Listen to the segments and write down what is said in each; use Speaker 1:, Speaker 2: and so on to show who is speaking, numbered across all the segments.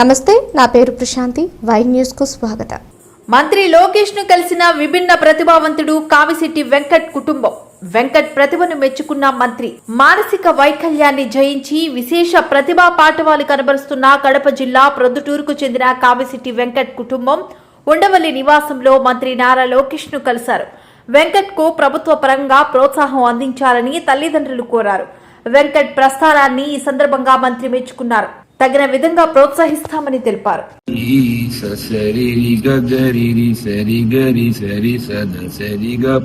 Speaker 1: నమస్తే నా పేరు ప్రశాంతి. వై న్యూస్కు స్వాగతం.
Speaker 2: మంత్రి లోకేష్ను కలిసిన విభిన్న ప్రతిభావంతుడు కావిశెట్టి వెంకట్ కుటుంబం. వెంకట్ ప్రతిభను మెచ్చుకున్న మంత్రి మానసిక వైకల్యాన్ని జయించి విశేష ప్రతిభా పాఠవాలు కనబరుస్తున్న కడప జిల్లా ప్రొద్దుటూరుకు చెందిన కావిశెట్టి వెంకట్ కుటుంబం ఉండవల్లి నివాసంలో మంత్రి నారా లోకేష్ను కలిశారు. వెంకట్కు ప్రభుత్వ పరంగా ప్రోత్సాహం అందించాలని తల్లిదండ్రులు కోరారు. వెంకట్ ప్రస్థానాన్ని ఈ సందర్భంగా మంత్రి మెచ్చుకున్నారు. తగిన విధంగా ప్రోత్సహిస్తామని తెలిపారు.
Speaker 3: ఈ స సరి గ గ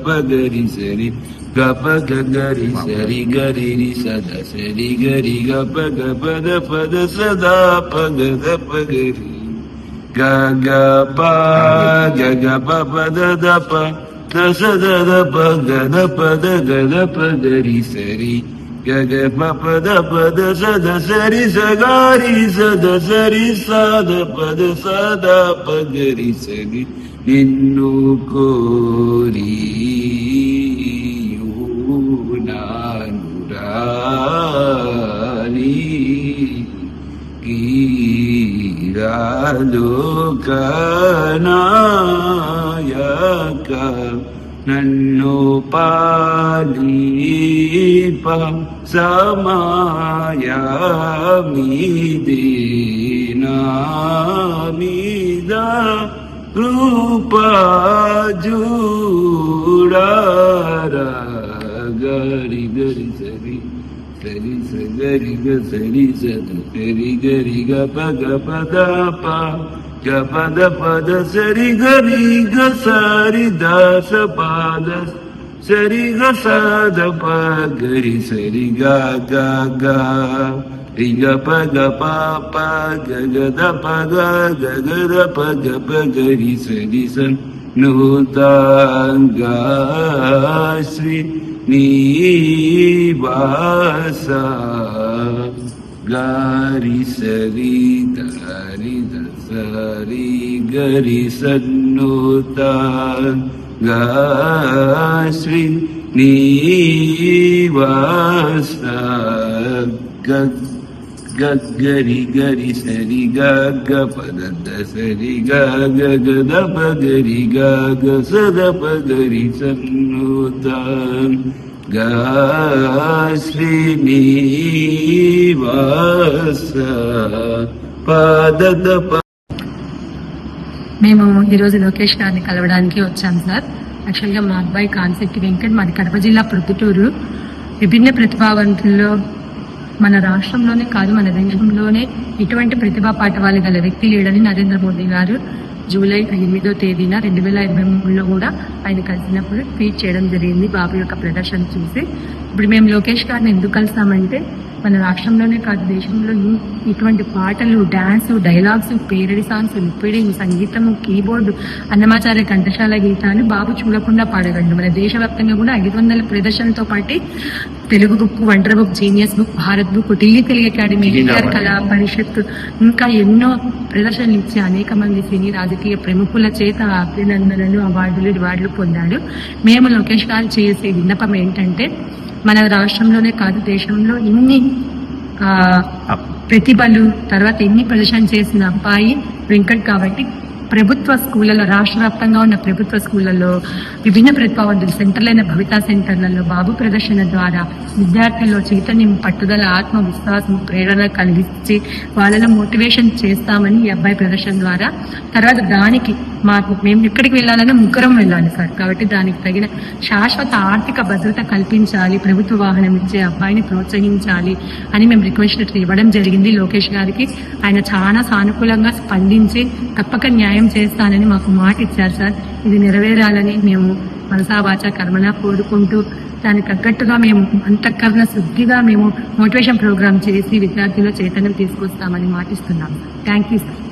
Speaker 3: ప గ గ గరి సరి ഗഗ പദ പദ സദ സരി സഗാരി സദ സരി സാദ പദ സദ പഗരി സരി നിന്നു കോരിയൂ നാനുരാനി കീരാലോകനായക नन्नोपालीपं समायामि दीनामिदा मी गरि गरि सरि स गरि ग सरि सरि गरि गरि ग पग पद ग पद सरि गरि गसारि दास पाद सरि गसाद द प गरि सरि गा रि ग पा प ग ग द प ग ग ग द प ग गगप गरि सरि स नूता गास्ी नी गारि सरि दारि दसरि गरि सन्नुता गृा स गगरि सरि गगपदसरि गदप गरि गग सदप गरि सन्नुता
Speaker 4: మేము ఈరోజు లోకేష్ గారిని కలవడానికి వచ్చాం సార్. యాక్చువల్గా మా అబ్బాయి కాన్సెప్ట్ వెంకట్ మాది కడప జిల్లా ప్రొద్దుటూరు. విభిన్న ప్రతిభావంతుల్లో మన రాష్ట్రంలోనే కాదు మన దేశంలోనే ఇటువంటి ప్రతిభా పాఠవాలు గల వ్యక్తి లేడని నరేంద్ర మోదీ గారు జూలై ఎనిమిదో తేదీన రెండు వేల ఇరవై మూడులో కూడా ఆయన కలిసినప్పుడు ట్వీట్ చేయడం జరిగింది. బాబు యొక్క ప్రదర్శన చూసి ఇప్పుడు మేము లోకేష్ గారిని ఎందుకు కలిసామంటే మన రాష్ట్రంలోనే కాదు దేశంలో ఇటువంటి పాటలు డాన్స్ డైలాగ్స్ పేరడి సాంగ్స్ లిపిడింగ్ సంగీతము కీబోర్డు అన్నమాచార్య కంఠశాల గీతాలు బాబు చూడకుండా పాడగలడు మన దేశవ్యాప్తంగా కూడా ఐదు వందల ప్రదర్శనతో పాటు Telugu book wonder book genius book Bharat book Delhi Telugu academy NTR Kala Parishat ఇంకా ఎన్నో ప్రదర్శనలు ఇచ్చి అనేక మంది సినీ రాజకీయ ప్రముఖుల చేత అభినందనలు అవార్డులు రివార్డులు పొందాడు మేము లోకేష్ గారు చేసే విన్నపం ఏంటంటే మన రాష్ట్రంలోనే కాదు దేశంలో ఇన్ని ఆ, ప్రతిభలు తర్వాత ఎన్ని ప్రదర్శన చేసిన అబ్బాయి వెంకట్ కాబట్టి ప్రభుత్వ స్కూళ్ళలో రాష్ట్ర వ్యాప్తంగా ఉన్న ప్రభుత్వ స్కూళ్ళలో విభిన్న ప్రతిభావంతులు సెంటర్లైన భవితా సెంటర్లలో బాబు ప్రదర్శన ద్వారా విద్యార్థుల్లో చైతన్యం పట్టుదల ఆత్మవిశ్వాసం ప్రేరణ కలిగించి వాళ్ళలో మోటివేషన్ చేస్తామని ఈ అబ్బాయి ప్రదర్శన ద్వారా తర్వాత దానికి మాకు మేము ఎక్కడికి వెళ్ళాలన్నా ముగ్గురం వెళ్ళాలి సార్. కాబట్టి దానికి తగిన శాశ్వత ఆర్థిక భద్రత కల్పించాలి ప్రభుత్వ వాహనం ఇచ్చే అబ్బాయిని ప్రోత్సహించాలి అని మేము రిక్వెస్ట్ ఇవ్వడం జరిగింది లోకేష్ గారికి. ఆయన చాలా సానుకూలంగా స్పందించి తప్పక న్యాయం చేస్తానని మాకు మాట ఇచ్చారు సార్. ఇది నెరవేరాలని మేము మనసావాచ కర్మన కర్మలా కోరుకుంటూ దానికి తగ్గట్టుగా మేము అంతఃకరణ శుద్ధిగా మేము మోటివేషన్ ప్రోగ్రామ్ చేసి విద్యార్థుల్లో చైతన్యం తీసుకొస్తామని మాటిస్తున్నాం థ్యాంక్ యూ సార్